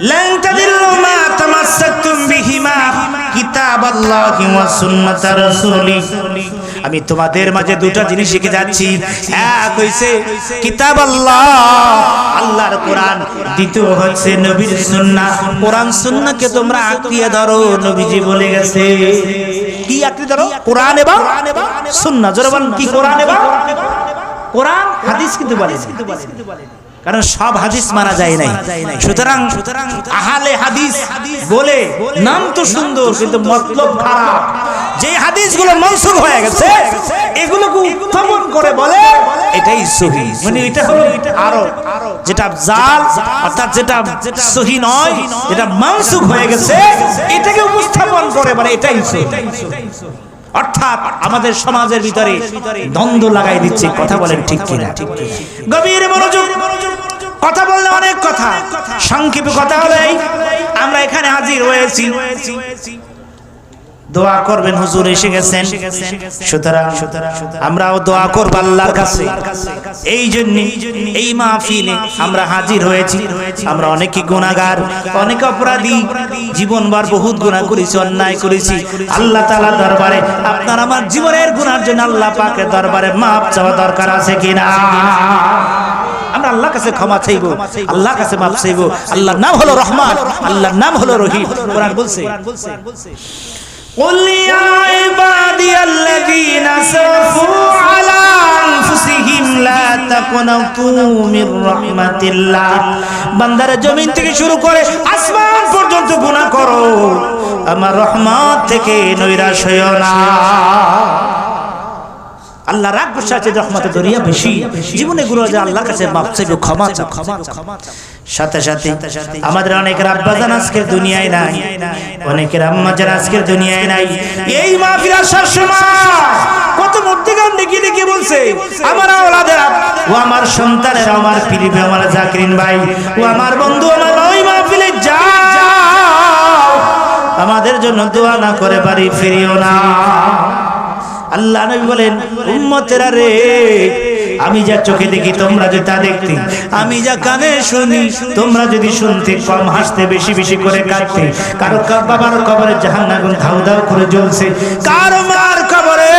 لن تضلوا ما تمسكتم بهما كتاب الله وسنة رسوله আমি তোমাদের মাঝে দুটো জিনিস শিখে যাচ্ছি এক হইছে কিতাব আল্লাহ আল্লাহর কোরআন দ্বিতীয় হচ্ছে নবীর সুন্নাহ কোরআন সুন্নাহকে তোমরা আঁকড়িয়ে ধরো নবীজি বলে গেছে কি আঁকড়ে ধরো কোরআন এবং সুন্নাহ জোরে বলেন কি কোরআন এবং কোরআন হাদিস কিন্তু বলে কারণ সব হাদিস মানা যায় নাই। সুতরাং আহালে হাদিস বলে নাম তো সুন্দর, কিন্তু মতলব খারাপ। যে হাদিসগুলো মনসুখ হয়ে গেছে, এগুলোকে উত্থাপন করে বলে এটাই সহি। মানে এটা হলো আরও যেটা জাল, অর্থাৎ যেটা সহি নয়, যেটা মনসুখ হয়ে গেছে, এটাকে উপস্থাপন করে বলে এটাই সহি। অর্থাৎ আমাদের সমাজের ভিতরে দ্বন্দ্ব লাগাই দিচ্ছে, কথা বলেন ঠিক কিনা? গভীর মনোযোগ, কথা বললে অনেক কথা, সংক্ষেপে কথা হলো আমরা এখানে হাজির হয়েছি। দোয়া করবেন হুজুর এসে গেছেন। সুতরাং আমরাও দোয়া করব আল্লাহর কাছে। এই জন্য, এই মাহফিলে আমরা হাজির হয়েছি। আমরা অনেকে গুনাহগার, অনেক অপরাধী। জীবনবার বহুত গুনাহ করেছি, অন্যায় করেছি। আল্লাহ তাআলা দরবারে আপনার আমার জীবনের গুনার জন্য আল্লাহ পাকের দরবারে মাপ চাওয়া দরকার আছে কিনা? আমরা আল্লাহর কাছে ক্ষমা চাইব, আল্লাহর কাছে মাপ চাইব। আল্লাহর নাম হলো রহমান, আল্লাহর নাম হলো রহিম। কোরআন বলছে قل يا عبادي الذين اسرفوا على انفسهم لا تقنطوا من رحمة الله বান্দার জমিন থেকে শুরু করে আসমান পর্যন্ত গুনাহ করো আমার রহমত থেকে নৈরাশ হইও না আল্লাহ রাগ গুসা আছে রহমতে দরিয়া বেশি জীবনে গুলো যে আল্লাহর কাছে মাপ চাইবে ক্ষমা চাও ক্ষমা চাও। সাথে সাথে আমাদের অনেকের আব্বাজান আজকের দুনিয়ায় নাই অনেকের আম্মাজান আজকের দুনিয়ায় নাই। এই আসার সময় কত বলছে আমার ওলাদের ও আমার সন্তানের আমার পিরিবে আমার জাকরিন ভাই ও আমার বন্ধু আমার ওই মাহফিলে যাও। আমাদের জন্য দোয়া না করে বাড়ি ফিরিও না। আল্লাহ নবী বলেন উম্মতেরা রে আমি যা চোখে দেখি, তোমরা যদি তা দেখতে। আমি যা কানে শুনি, তোমরা যদি শুনতে কম হাসতে, বেশি বেশি করে কাঁদতে। কারও বাবার কবরে জাহান জাহান্নাগুন ধাউ ধাউ করে জ্বলছে। কারও মার কবরে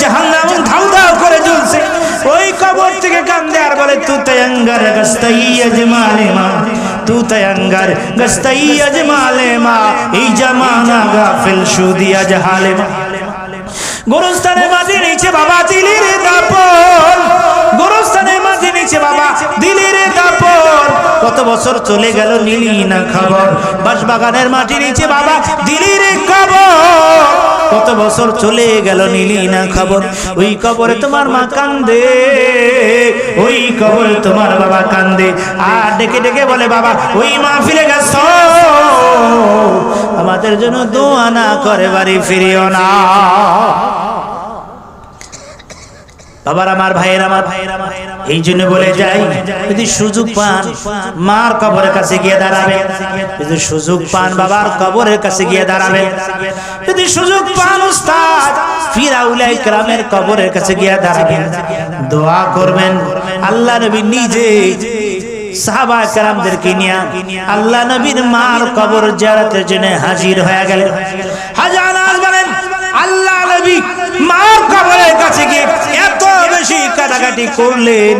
জাহান জাহান্নাগুন ধাউ ধাউ করে জ্বলছে। ওই কবর থেকে কান্দে আর বলে, তু তয়ঙ্গার গস্তাই আজমালে মা, তু তয়ঙ্গার গস্তাই আজমালে মা, এই জামানা গাফিল সুদিয়া জাহালে মা। গোরস্থানের মাঝে নিচে বাবা দিলির দাপন। গোরস্থানের মাঝে নিচে বাবা, দিলির দাপন কত বছর চলে গেল নীলি না খবর। বাঁশবাগানের মাটি নিচে বাবা, দিলির খবর কত বছর চলে গেল নীলি না খবর। ওই কবরে তোমার মা কান্দে, ওই কবরে তোমার বাবা কান্দে। আর ডেকে ডেকে বলে, বাবা, ওই মা ফিরে গেছ। আমাদের জন্য দোয়া না করে, বাড়ি ফিরিও না। বাবার, আমার ভাইয়ের আমার ভাইয়ের আমার এই জন্য বলে যাই, যদি সুযোগ পান, মার কবরের কাছে গিয়ে দাঁড়াবে। যদি সুযোগ পান, বাবার কবরের কাছে গিয়ে দাঁড়াবে। যদি সুযোগ পান, উস্তাদ, ফিরাউলাই গ্রামের কবরের কাছে গিয়ে দাঁড়াবেন দোয়া করবেন, আল্লাহ নবী নিজে সাহাবা কারামদেরকে নিয়ে আল্লাহ নবীর মার কবর জিয়ারতের জন্য হাজির হয়ে গেলেন। হাজার আল্লাহ নবী মার কবরের কাছে গিয়ে বেশি কাটাকাটি করলেন।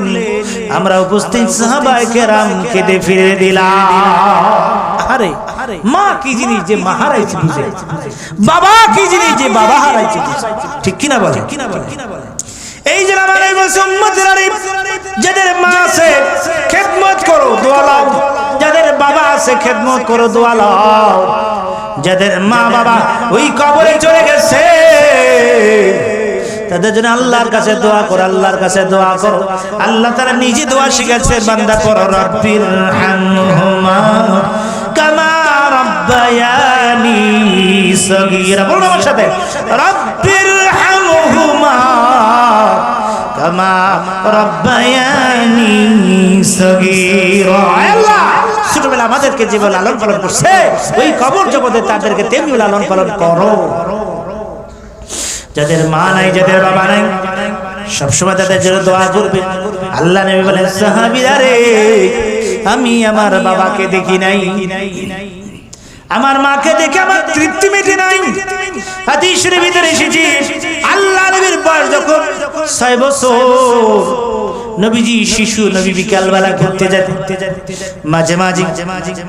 আমরা উপস্থিত সাহাবায়ে কেরাম কেঁদে ফিরে দিলাম। আরে মা কি জিনিস যে মা হারাইছে বুঝে? বাবা কি জিনিস যে বাবা হারাইছে ঠিক কিনা বলে কিনা বলে এই যে আমার এই বলছে উম্মতের আরে যাদের মা আছে খেদমত করো দোয়া লাও। যাদের বাবা আছে খেদমত করো দোয়া লাও। যাদের মা বাবা ওই কবরে চলে গেছে তাদের জন্য আল্লাহর কাছে দোয়া করো আল্লাহর কাছে দোয়া করো। আল্লাহ তারা নিজে দোয়া শিখাচ্ছে বান্দা করো রব্বির হামহুমা কামা রব্বায়ানি সগীরা। বলুন আমার সাথে রব্বির হামহুমা কামা রব্বায়ানি সগীরা। আল্লাহ ছোটবেলা আমাদেরকে যেভাবে লালন পালন করছে ওই কবর জগতে তাদেরকে তেমনি লালন পালন করো। যাদের মা নাই, যাদের বাবা নাই, সবসময় তাদের জন্য দোয়া করবে। আল্লাহ নবী বলেন, সাহাবীরা রে, আমি আমার বাবাকে দেখি নাই। আমার মাকে দেখে আমার তৃপ্তি মেটে নাই। হাদিসের ভিতরে এসেছি, আল্লাহ নবীর বয়স যখন ছয় বছর নবীজি, শিশু নবী বিকালবেলা ঘুরতে যেতেন। মাঝে মাঝে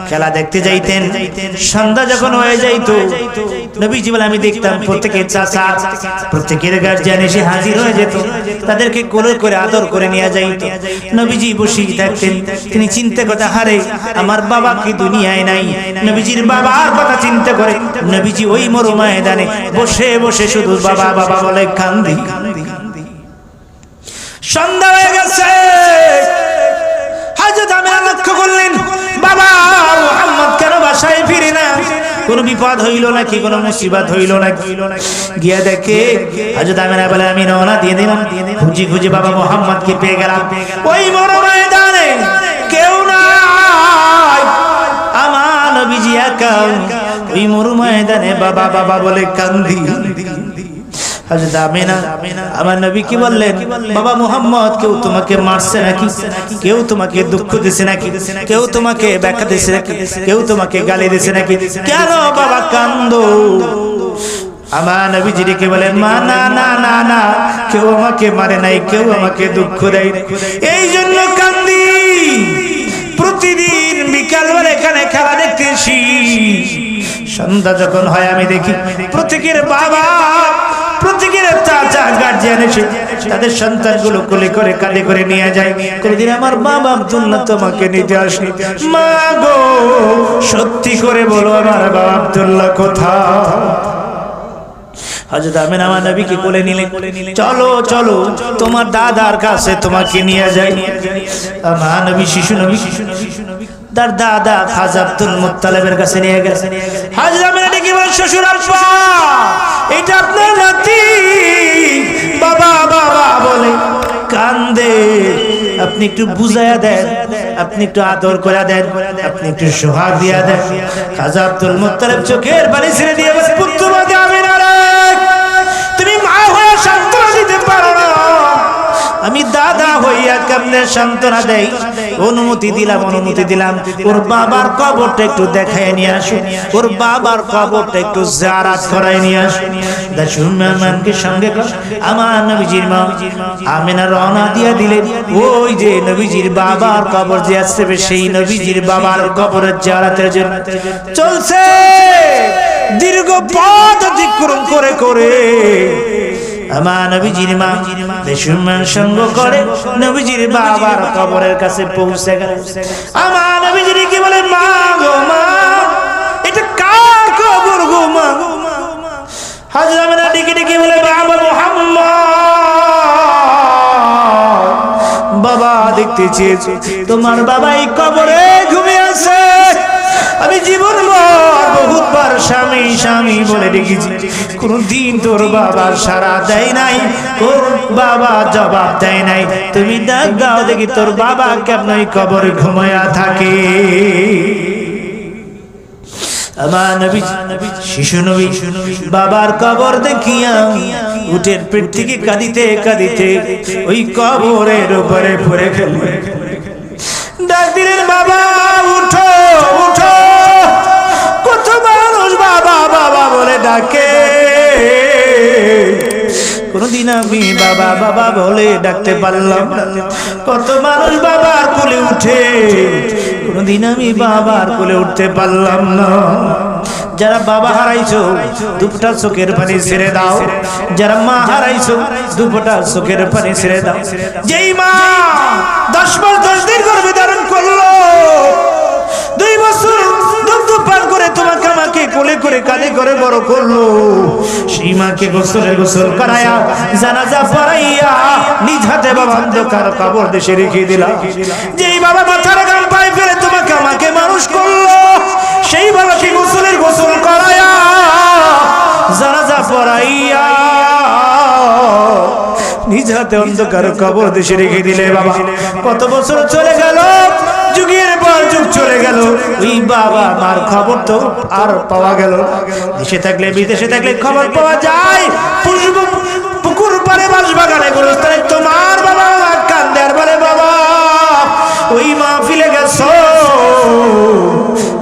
খেলা দেখতে যাইতেন। সন্ধ্যা যখন হয়ে যাইতো, নবীজি বলে, আমি দেখতাম প্রত্যেকের চাচা, প্রত্যেকের গার্জিয়ান এসে হাজির হয়ে যেত। তাদেরকে কোলে করে আদর করে নিয়ে যাইতো। নবীজি বসে থাকতেন। তিনি চিন্তা করতে হারে আমার বাবা কি দুনিয়ায় নাই? নবীজির বাবার কথা চিন্তা করে। নবীজি ওই মরু ময়দানে বসে বসে শুধু বাবা বাবা বলে কান্দি কান্দি। সন্ধ্যা হয়ে গেছে। আমিরা লক্ষ্য করলেন, বাবা, মোহাম্মদ কেন বাসায় ফিরে না? কোন বিপদ হইল নাকি? কোন হইল নাকি? গিয়া দেখে বলে, আমি রওনা দিয়ে দিলাম। খুঁজি খুঁজি বাবা পেয়ে গেলাম। ওই বড় ময়দানে কেউ নাই। আমার নবীজি একা ওই মরু ময়দানে বাবা বাবা বলে কান্দি। হযরত আমিনা আমার নবী কি বললেন? বাবা মুহাম্মদ কেউ তোমাকে মারছে নাকি? কেউ তোমাকে দুঃখ দিছে নাকি? কেউ তোমাকে ব্যাখ্যা দিছে নাকি? কেউ তোমাকে গালি দিছে নাকি? কেন বাবা কান্দো? আমার নবীজি ডেকে বলে মা না না না না কেউ আমাকে মারে নাই কেউ আমাকে দুঃখ দেয়। এই জন্য কান্দি। প্রতিদিন বিকাল বিকালবেলা এখানে খেলা দেখতে আসি সন্ধ্যা যখন হয় আমি দেখি প্রত্যেকের বাবা প্রত্যেকের চাচা গার্জিয়ান এসে তাদের সন্তানগুলো কোলে করে কাঁধে করে নিয়ে যায়। কোনদিন আমার বাবা আব্দুল্লাহ তোমাকে নিতে আসে মা গো, সত্যি করে বলো আমার বাবা আব্দুল্লাহ কোথায়? হযরত আমিন আমার নবীকে কোলে নিলে চলো চলো, তোমার দাদার কাছে তোমাকে নিয়ে যাই। আমার নবী, শিশু নবী শিশু তার দাদা খাজা আব্দুল মুত্তালিবের কাছে নিয়ে গেছে। বলে শ্বশুর এটা আপনার নাতি। বাবা বাবা বলে, কান্দে। আপনি একটু বুঝাইয়া দেন, আপনি একটু আদর করে দেন, আপনি একটু সোহাগ দিয়া দেন। খাজা আব্দুল চোখের পানি ছেড়ে দিয়ে বলে পুত্রবতী আমিনা রে তুমি মা হয়ে সান্ত্বনা দিতে পারো আমি দাদা হইয়া কেমনে সান্ত্বনা দেই? অনুমতি দিলাম অনুমতি দিলাম। ওর বাবার কবরটা একটু দেখায় নিয়ে আসো। ওর বাবার কবরটা একটু জারাত করায় নিয়ে আসো। আমার মা রওনা ওই যে নবীজির বাবার কবর যে আসবে সেই নবীজির বাবার চলছে। দীর্ঘ পথ অতিক্রম করে করে। আমার নবীজির মা সঙ্গ করে নবীজির বাবার কবরের কাছে পৌঁছে গেল। আমার নবীজির কি বলে, মা গো, মা, এটা কার কবর গো, মা? বাবা দেখতে চেয়েছে, তোমার বাবা কবরে ঘুমিয়ে আমি জীবন বহুতবার স্বামী স্বামী বলে ডেকেছি কোন দিন তোর বাবা সারা দেয় নাই, তোর বাবা জবাব দেয় নাই। তুমি ডাক দাও দেখি তোর বাবা কেমন এই কবরে ঘুমায়া থাকে। বাবার কবর দেখিয়া উঠের পেট থেকে কাঁদিতে কাঁদিতে ওই কবরের উপরে পড়ে গেল ডাক দিলেন, বাবা, উঠো উঠো। কত মানুষ বাবা বাবা বলে ডাকে। কোনদিন আমি বাবা বাবা বলে ডাকতে পারলাম। কত মানুষ বাবার কোলে উঠে, কোনদিন আমি বাবার কোলে উঠতে পারলাম না। যারা বাবা হারাইছো, দুপটা চোখের পানি ছেড়ে দাও। যারা মা হারাইছো, দুপটা চোখের পানি ছেড়ে দাও। যেই মা দশ মাস দশ দিন গর্ভে ধারণ করল দুই বছর দুধ পান করে তোমাকে আমাকে কোলে করে কাঁধে করে বড় করল। সেই মাকে গোসলে গোসল করায়া জানাজা পড়াইয়া নিজ হাতে বাবা অন্ধকার কবর দেশে রেখে দিলাম যেই বাবা মাথার গাম পায়ে ফেলে তোমাকে আমাকে মানুষ করল, সেই বাবাকে গোসলের গোসল করায়া জানাজা পড়াইয়া নিজ হাতে অন্ধকার কবর দেশে রেখে দিলে বাবা। কত বছর চলে গেল যুগের পর যুগ চলে গেল। ওই বাবা মার খবর তো আর পাওয়া গেল দেশে থাকলে, বিদেশে থাকলে খবর পাওয়া যায়। পুকুর পারে বাস বাগানে গোরস্থানে তোমার বাবা কান্দার বলে, বাবা, ওই মা ফিলে গেছে।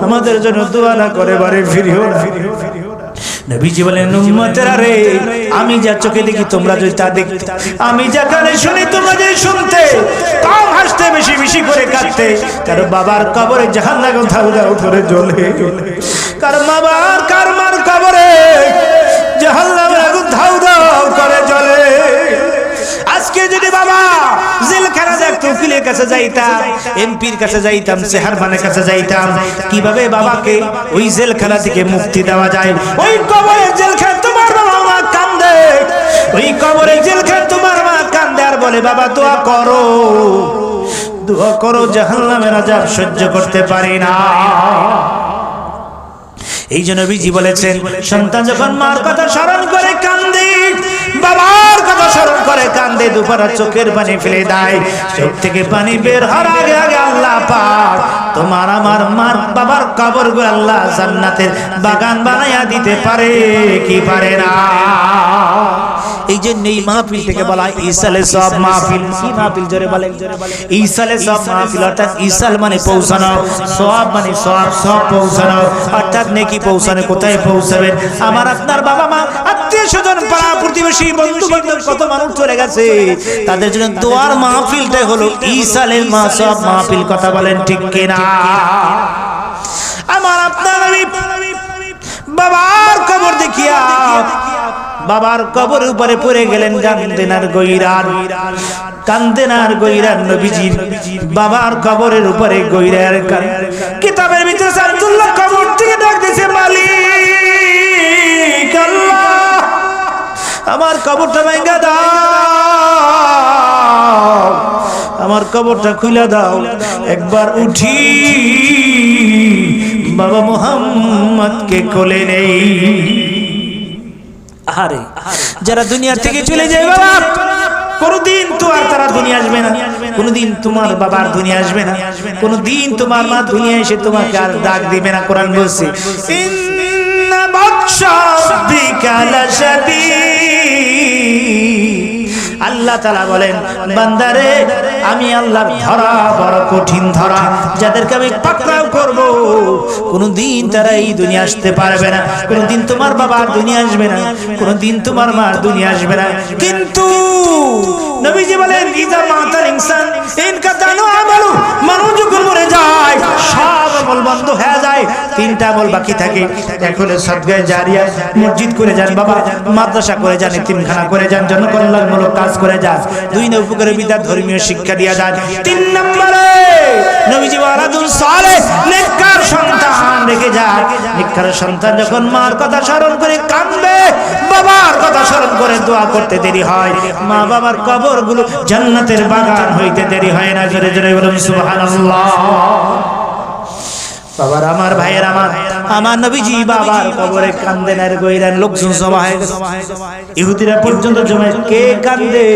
আমাদের জন্য দোয়া না করে বারে ফিরিও না। নবীজি বলেন উম্মতেরা রে আমি যা চোখে দেখি তোমরা যদি তা দেখতে আমি যা কানে শুনি তোমরা যদি শুনতে কম হাসতে বেশি বেশি করে কাঁদতে কারও বাবার কবরে জাহান্নাম ধাউ ধাউ করে জ্বলে। কারও বাবার কার মার কবরে জাহান্নামের উকিলের কাছে যাইতাম, এমপির কাছে যাইতাম চেহারমানের কাছে যাইতাম। কীভাবে বাবাকে ওই জেলখানা থেকে মুক্তি দেওয়া যায়? ওই কবরের জেলখানা, তোমার বাবা মা কান্দে। ওই কবরের জেলখানা, তোমার মা কান্দে। আর বলে, বাবা, দোয়া করো। দোয়া করো, জাহান্নামের আজাব সহ্য করতে পারি না। এই জন্য বিজি বলেছেন, সন্তান যখন মার কথা স্মরণ করে কান্দে কথা স্মরণ করে, কান্দে দুপারা চোখের পানি ফেলে দেয়। চোখ থেকে পানি বের হওয়ার আগে আগে আল্লাহ পাক তোমার আমার মার বাবার কবর গো আল্লাহ জান্নাতের বাগান বানাইয়া দিতে পারে কি পারে না? এই জন্য এই মাহফিল থেকে বলা ইসালে সব মাহফিল। কি মাহফিল জোরে বলে ইসালে সব মাহফিল, অর্থাৎ ইসাল মানে পৌঁছানো, সব মানে সব সব পৌঁছানো। অর্থাৎ নেকি পৌঁছানো, কোথায় পৌঁছাবেন? আমার আপনার বাবা মা, আত্মীয় স্বজন পাড়া প্রতিবেশী বন্ধু বান্ধব কত মানুষ চলে গেছে। তাদের জন্য দোয়ার মাহফিলটাই হলো ইসালের মা সব মাহফিল কথা বলেন ঠিক কিনা? আমার আপনার আমি বাবার কবর দেখিয়া, বাবার কবর উপরে পড়ে গেলেন কান্দেনার গইরান কান্দেনার গইরান নবীজির বাবার কবরের উপরে গইরার কিতাবের ভিতরে সারতুল্লাহ কবর থেকে ডাক দিছে মালিক আল্লাহ। আমার কবরটা ভেঙ্গা দাও। আমার কবরটা খুলে দাও। একবার উঠি। বাবা মোহাম্মদকে কোলে নেই। আরে যারা দুনিয়া থেকে চলে যায় বাবা কোনদিন তো আর তারা দুনিয়া আসবে না। কোনদিন তোমার বাবার দুনিয়া আসবে না। কোনদিন তোমার মা দুনিয়া এসে তোমাকে আর ডাক দিবে না কোরআন বলছে। আল্লাহ বলেন, বান্দারে, আমি আল্লাহ ধরা বড় কঠিন ধরা, যাদেরকে আমি পাকড়াও করব। কোনদিন তারা এই দুনিয়া আসতে পারবে না। কোনদিন তোমার বাবার দুনিয়া আসবে না। কোনদিন তোমার মার দুনিয়া আসবে না। কিন্তু মানুষ যখন মরে যায় আমল বন্ধ হয়ে যায়, তিনটা আমল বাকি থাকে। হলো সদগায়ে জারিয়া মসজিদ করে যান বাবা, মাদ্রাসা করে যান তিনখানা করে যান, জনকল্যাণমূলক কাজ করে যান। দুই উপকারে বিদ্যা, ধর্মীয় শিক্ষা দিয়া যান। তিন নম্বরে, নবীজি নেককার সন্তান রেখে যায় নেককার সন্তান যখন মার কথা স্মরণ করে বাবার কথা স্মরণ করে দোয়া করতে দেরি হয়। মা বাবার কবরগুলো জান্নাতের বাগান হইতে দেরি হয় না। জোরে জোরে বলুন, সুবহানাল্লাহ। বাবার আমার ভাইয়ের আমার আমার নবীজি বাবার কবরে কান্দেন আর গইরান, লোকজন জমা হয়ে গেছে। ইহুদিরা পর্যন্ত জমা কে কান্দে?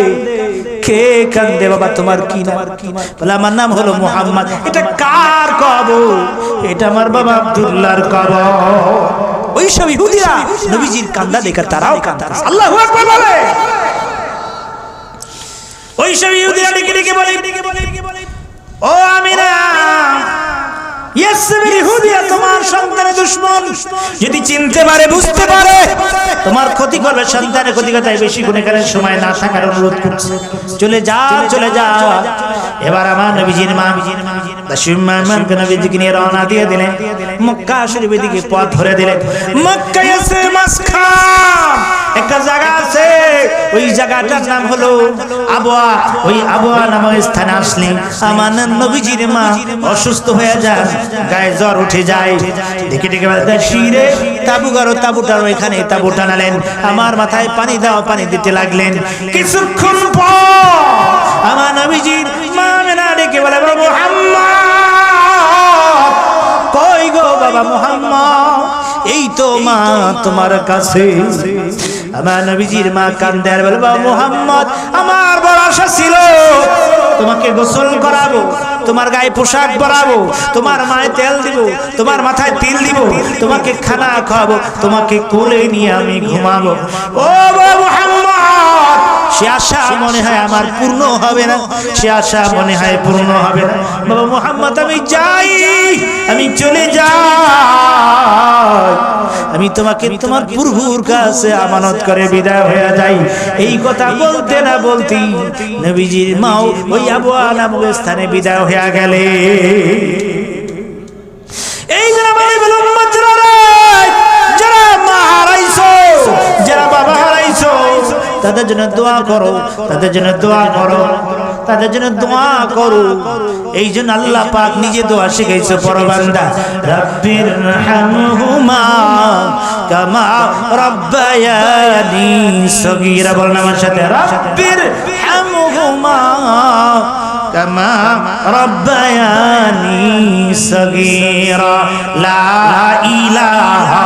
কে কান্দে? বাবা, তোমার কি নাম? বলে, আমার নাম হলো মোহাম্মদ। এটা কার কবর? এটা আমার বাবা আব্দুল্লাহর কবর। ওই সব ইহুদিরা নবীজির কান্দা দেখে তারাও কান্দা। আল্লাহু আকবার বলে। ওই সব ইহুদিরা ডেকে ডেকে বলে, ও আমিনা যদি চিনতে পারে, বুঝতে পারে, তোমার ক্ষতি সন্তানের ক্ষতি করতে বেশি গুণেকারের সময় না থাকার অনুরোধ করছে। চলে যা চলে যা এবার আমার নবীজির মা দিয়ে দিলেন মক্কা পথ ধরে দিলেন মাসখান একটা জায়গা আছে। ওই জায়গাটার নাম হলো আবওয়া ওই আবওয়া নামক স্থানে আসলে আমার নবীজির মা অসুস্থ হয়ে যায় গায়ে জ্বর উঠে যায়। শিরে তাবু গারো তাবুটার ওইখানে তাবু টানালেন আমার মাথায় পানি দাও, পানি দিতে লাগলেন। কিছুক্ষণ পর আমার নবীজির মা ডেকে বলে মোহাম্মদ? কই গো বাবা মোহাম্মদ? এই তো মা তোমার কাছে। আমার নবীজির মা কান্দে আর বলে, বাবা মোহাম্মদ, আমার বড় আশা ছিল তোমাকে গোসল করাবো, তোমার গায়ে পোশাক পরাবো, তোমার মায়ে তেল দিব, তোমার মাথায় তিল দিব, তোমাকে খানা খাওয়াবো, তোমাকে কোলে নিয়ে আমি ঘুমাবো। ও বাবা মোহাম্মদ সে আশা মনে হয় আমার পূর্ণ হবে না সে আশা মনে হয় পূর্ণ হবে না। বাবা মোহাম্মদ আমি যাই আমি চলে যাই। আমি তোমাকে তোমার প্রভুর কাছে আমানত করে বিদায় হয়ে যাই। এই কথা বলতে না বলতে নবীজির মাও ওই আবু নামক স্থানে বিদায় হয়ে গেলে। তাদের জন্য দোয়া করো, তাদের জন্য দোয়া করো, তাদের জন্য দোয়া করো। এই জন্য আল্লাহ পাক নিজে দোয়া শিখাইছে পরবান্দা রব্বির হামহুমা কামা রব্বায়ানি সগীরা। বলেন আমার সাথে, রব্বির হামহুমা কামা রব্বায়ানি সগীরা। লা ইলাহা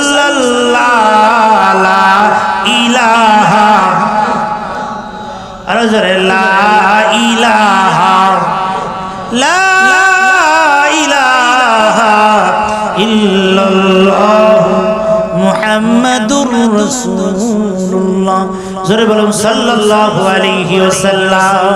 রাসূলুল্লাহ জোরে বলুন সাল্লাল্লাহু আলাইহি ওয়াসাল্লাম।